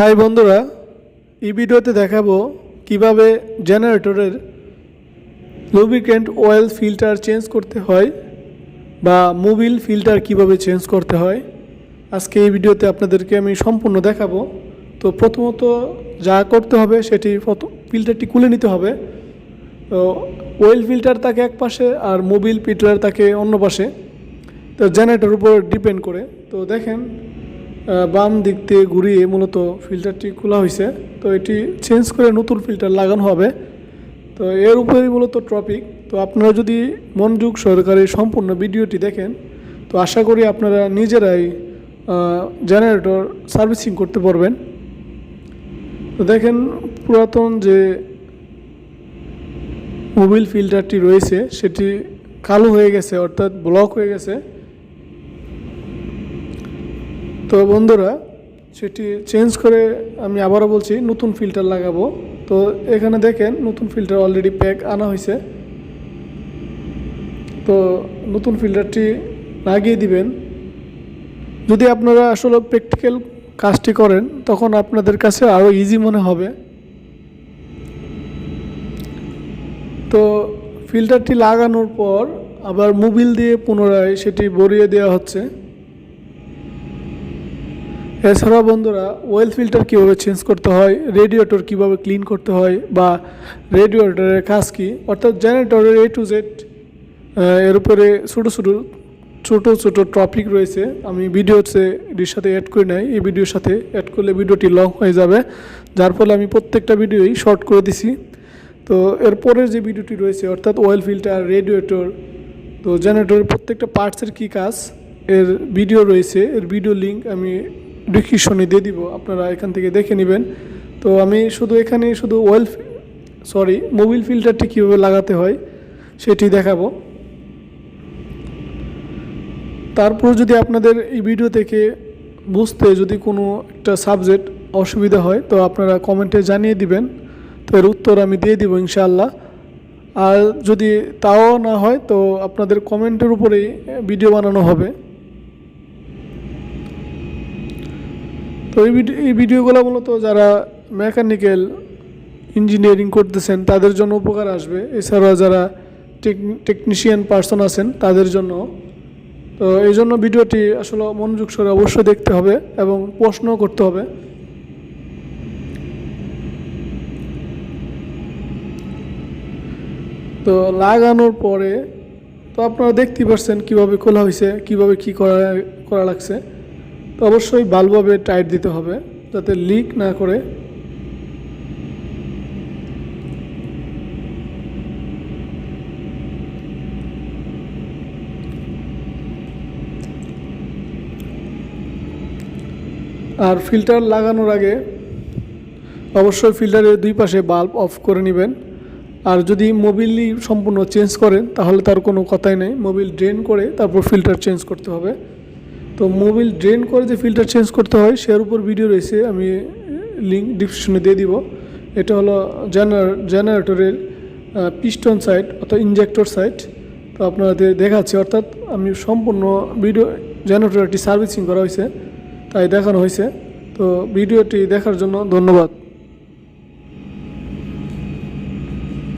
High বন্ধুরা, এই ভিডিওতে দেখাবো কীভাবে জেনারেটরের লুব্রিকেন্ট অয়েল ফিল্টার চেঞ্জ করতে হয় বা মোবিল ফিল্টার কীভাবে চেঞ্জ করতে হয়। আজকে এই ভিডিওতে আপনাদেরকে আমি সম্পূর্ণ দেখাবো। তো প্রথমত যা করতে হবে, সেটি ফিল্টারটি খুলে নিতে হবে। তো অয়েল ফিল্টার তাকে এক পাশে আর মোবিল ফিল্টার তাকে অন্য পাশে। তো জেনারেটর উপর ডিপেন্ড করে। তো দেখেন বাম দিক দিয়ে ঘুরিয়ে মূলত ফিল্টারটি খোলা হয়েছে তো এটি চেঞ্জ করে নতুন ফিল্টার লাগানো হবে। তো এর উপরেই মূলত টপিক তো আপনারা যদি মনোযোগ সহকারে সম্পূর্ণ ভিডিওটি দেখেন, তো আশা করি আপনারা নিজেরাই জেনারেটর সার্ভিসিং করতে পারবেন। তো দেখেন পুরাতন যে মোবিল ফিল্টারটি রয়েছে, সেটি কালো হয়ে গেছে, অর্থাৎ ব্লক হয়ে গেছে। তো বন্ধুরা, সেটি চেঞ্জ করে আমি আবারও বলছি, নতুন ফিল্টার লাগাবো। তো এখানে দেখেন, নতুন ফিল্টার অলরেডি প্যাক আনা হয়েছে। তো নতুন ফিল্টারটি লাগিয়ে দিবেন। যদি আপনারা আসলে প্র্যাকটিক্যাল কাজটি করেন, তখন আপনাদের কাছে আরও ইজি মনে হবে। তো ফিল্টারটি লাগানোর পর আবার মোবিল দিয়ে পুনরায় সেটি বরিয়ে দেওয়া হচ্ছে। এছাড়া বন্ধুরা ওয়েল ফিল্টার কীভাবে চেঞ্জ করতে হয় রেডিয়েটর কীভাবে ক্লিন করতে হয়, বা রেডিয়েটরের কাজ কী, অর্থাৎ জেনারেটরের এ টু জেড এর উপরে ছোটো ছোটো ছোটো ছোটো টপিক রয়েছে। আমি ভিডিওতে এটির সাথে অ্যাড করে নাই, এই ভিডিওর সাথে অ্যাড করলে ভিডিওটি লং হয়ে যাবে। যার ফলে আমি প্রত্যেকটা ভিডিওই শর্ট করে দিছি। তো এরপরের যে ভিডিওটি রয়েছে, অর্থাৎ অয়েল ফিল্টার রেডিয়েটর তো জেনারেটরের প্রত্যেকটা পার্টসের কী কাজ, এর ভিডিও রয়েছে, এর ভিডিও লিঙ্ক আমি ডিসক্রিপশনে দিয়ে দিব, আপনারা এখান থেকে দেখে নেবেন। তো আমি শুধু এখানে শুধু ওয়েল সরি মোবিল ফিল্টারটি কীভাবে লাগাতে হয় সেটি দেখাবো। তারপর যদি আপনাদের এই ভিডিও থেকে বুঝতে যদি কোনো একটা সাবজেক্ট অসুবিধা হয়, তো আপনারা কমেন্টে জানিয়ে দিবেন। তো এর উত্তর আমি দিয়ে দিব ইনশাআল্লাহ। আর যদি তাও না হয়, তো আপনাদের কমেন্টের উপরেই ভিডিও বানানো হবে। তো এই ভিডিও এই ভিডিওগুলো মূলত যারা মেকানিক্যাল ইঞ্জিনিয়ারিং করতেছেন, তাদের জন্য উপকার আসবে। এছাড়া যারা টেকনিশিয়ান পার্সন আছেন, তাদের জন্য। তো এই জন্য ভিডিওটি আসলে মনোযোগ সরে অবশ্যই দেখতে হবে এবং প্রশ্ন করতে হবে। তো লাগানোর পরে, তো আপনারা দেখতেই পাচ্ছেন কীভাবে খোলা হয়েছে কীভাবে কী করা করা লাগছে। তো অবশ্যই ভালোভাবে টাইট দিতে হবে যাতে লিক না করে। আর ফিল্টার লাগানোর আগে অবশ্যই ফিল্টারের দুই পাশে বাল্ব অফ করে নেবেন। আর যদি মোবিলই সম্পূর্ণ চেঞ্জ করেন, তাহলে তার কোনো কথাই নেই। মোবিল ড্রেন করে তারপর ফিল্টার চেঞ্জ করতে হবে। তো মোবিল ড্রেন করে যে ফিল্টার চেঞ্জ করতে হয়, সের উপর ভিডিও রয়েছে, আমি লিঙ্ক ডিসক্রিপশনে দিয়ে দিব। এটা হলো জেনার জেনারেটরের পিস্টন সাইট অর্থাৎ ইঞ্জেক্টর সাইট তো আপনাদের দেখাচ্ছি, অর্থাৎ আমি সম্পূর্ণ ভিডিও জেনারেটর একটি সার্ভিসিং করা হয়েছে, তাই দেখানো হয়েছে। তো ভিডিওটি দেখার জন্য ধন্যবাদ।